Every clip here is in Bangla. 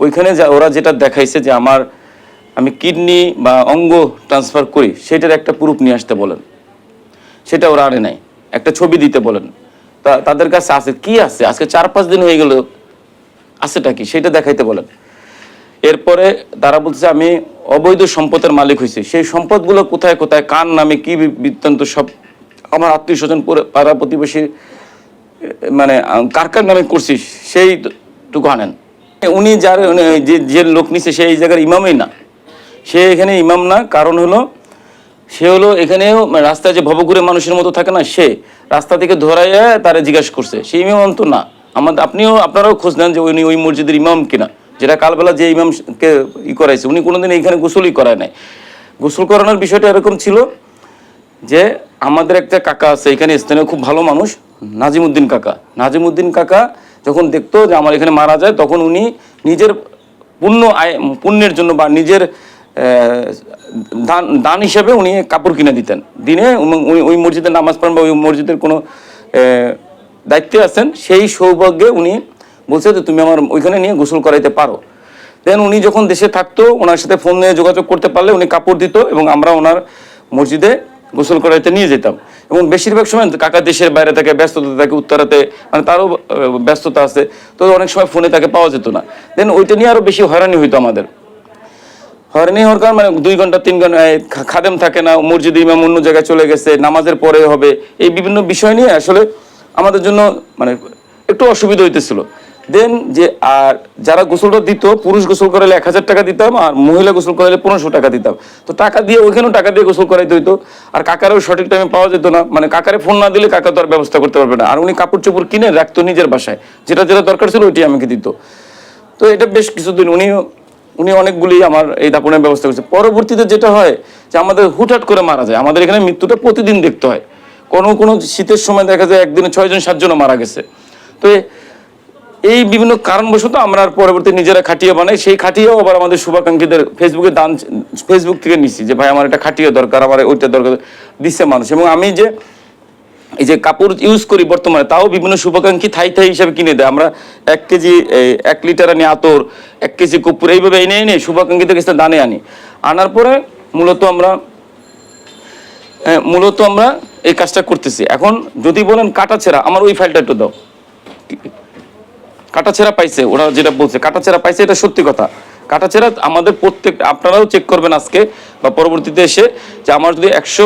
ওইখানে যা, ওরা যেটা দেখাইছে যে আমার, আমি কিডনি বা অঙ্গ ট্রান্সফার করি, সেটার একটা প্রুফ নিয়ে আসতে বলেন। সেটা ওরা আনে নাই। একটা ছবি দিতে বলেন। তা, তাদের কাছে আছে, কি আছে? আজকে চার পাঁচ দিন হয়ে গেল। আছেটা কি? সেটা দেখাইতে বলেন। এরপরে তারা বলছে, আমি অবৈধ সম্পদের মালিক হয়েছি সেই সম্পদগুলো কোথায় কোথায়, কার নামে, কি বৃত্তান্ত সব আমার আত্মীয় স্বজন পাড়া প্রতিবেশী মানে কার কার নামে করছি, সেইটুকু আনেন। উনি যার যে যে লোক নিছে সেই জায়গার ইমামই না। সে এখানে ইমাম না, কারণ হলো, সে হলো এখানেও রাস্তায় যে ভবঘুরে মানুষের মতো থাকে না, সে রাস্তা থেকে ধরাইয়া তারা জিজ্ঞাসা করছে। সেই ইমাম তো না। আমাদের আপনিও, আপনারাও খোঁজ নেন যে উনি ওই মসজিদের ইমাম কিনা। যেটা কালবেলা যে ইমামকে ই করাইছে, উনি কোনোদিন এইখানে গোসলই করায় নাই। গোসল করানোর বিষয়টা এরকম ছিল যে, আমাদের একটা কাকা আছে, এখানে স্থানীয় খুব ভালো মানুষ, নাজিমুদ্দিন কাকা। নাজিমুদ্দিন কাকা যখন দেখতো যে আমার এখানে মারা যায়, তখন উনি নিজের পুণ্য আয়, পুণ্যের জন্য বা নিজের দান দান হিসেবে উনি কাপড় কিনে দিতেন। দিনে ওই মসজিদের নামাজ পড়েন বা ওই মসজিদের কোনো দায়িত্বে আছেন, সেই সৌভাগ্যে উনি বলছে যে, তুমি আমার ওইখানে নিয়ে গোসল করাইতে পারো। দেন উনি যখন দেশে থাকতো, ওনার সাথে ফোন নিয়ে যোগাযোগ করতে পারলে উনি কাপড় দিত এবং আমরা ওনার মসজিদে গোসল করাইতে নিয়ে যেতাম। এবং বেশিরভাগ সময় কাকা দেশের বাইরে থাকে, ব্যস্ততা থাকে, উত্তরাতে মানে তারও ব্যস্ততা আছে। তো অনেক সময় ফোনে তাকে পাওয়া যেত না। দেন ওইটা নিয়ে আরও বেশি হয়রানি হইতো আমাদের। হয়রানি হওয়ার কারণ মানে দুই ঘণ্টা, তিন ঘণ্টা খাদেম থাকে না, মসজিদ ইমাম অন্য জায়গায় চলে গেছে, নামাজের পরে হবে। এই বিভিন্ন বিষয় নিয়ে আসলে আমাদের জন্য মানে একটু অসুবিধা হইতেছিল। দেন যে, আর যারা গোসলটা দিত, পুরুষ গোসল করালে এক হাজার টাকা দিতাম আর মহিলা গোসল করালে পনেরোশো টাকা দিতাম। তো টাকা দিয়ে ওইখানেও টাকা দিয়ে গোসল করাইতে হইতো। আর কাকারও সঠিক টাইমে পাওয়া যেত না। মানে কাকারে ফোন না দিলে কাকা তো আর ব্যবস্থা করতে পারবে না। আর উনি কাপড় চোপড় কিনে রাখতো নিজের বাসায়। যেটা যেটা দরকার ছিল ওইটাই আমাকে দিত। তো এটা বেশ কিছুদিন উনিও উনি অনেকগুলি আমার এই দাপনের ব্যবস্থা করছে। পরবর্তীতে যেটা হয় যে আমাদের হুটহাট করে মারা যায়। আমাদের এখানে মৃত্যুটা প্রতিদিন দেখতে হয়। কোনো কোনো শীতের সময় দেখা যায় একদিনে ছয়জন, সাতজনও মারা গেছে। তো এই বিভিন্ন কারণবশত আমরা পরবর্তী নিজেরা খাটিয়ে বানাই। সেই খাটিয়েও আবার আমাদের শুভাকাঙ্ক্ষীদের ফেসবুকে দান ফেসবুক থেকে নিছি যে, ভাই, আমার এটা খাটিয়ে দরকার, আমার ওইটা দরকার। দিচ্ছে মানুষ। এবং আমি যে, এই যে কাপড় ইউজ করি বর্তমানে, তাও বিভিন্ন শুভাকাঙ্ক্ষী থাই থাই হিসাবে কিনে দেয়। আমরা এক কেজি এক লিটার আনি আতর, এক কেজি কপুর এইভাবে এনে এনে শুভাকাঙ্ক্ষীদের কাছে দানে আনি। আনার পরে মূলত আমরা মূলত আমরা এই কাজটা করতেছি। এখন যদি বলেন কাটা ছেঁড়া, আমার ওই ফাইলটা একটু দাও। কাটাছেড়া পাইছে, ওরা যেটা বলছে কাটাছেরা পাইছে, এটা সত্যি কথা। কাটাছেরা আমাদের প্রত্যেক, আপনারাও চেক করবেন আজকে বা পরবর্তীতে এসে যে আমার যদি একশো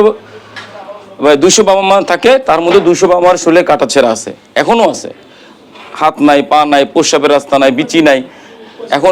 দুশো বাবা মা থাকে, তার মধ্যে দুশো বাবা মার শরীরে কাটাছেরা আছে, এখনও আছে। হাত নাই, পা নাই, প্রস্রাবের রাস্তা নাই, বিচি নাই, এখন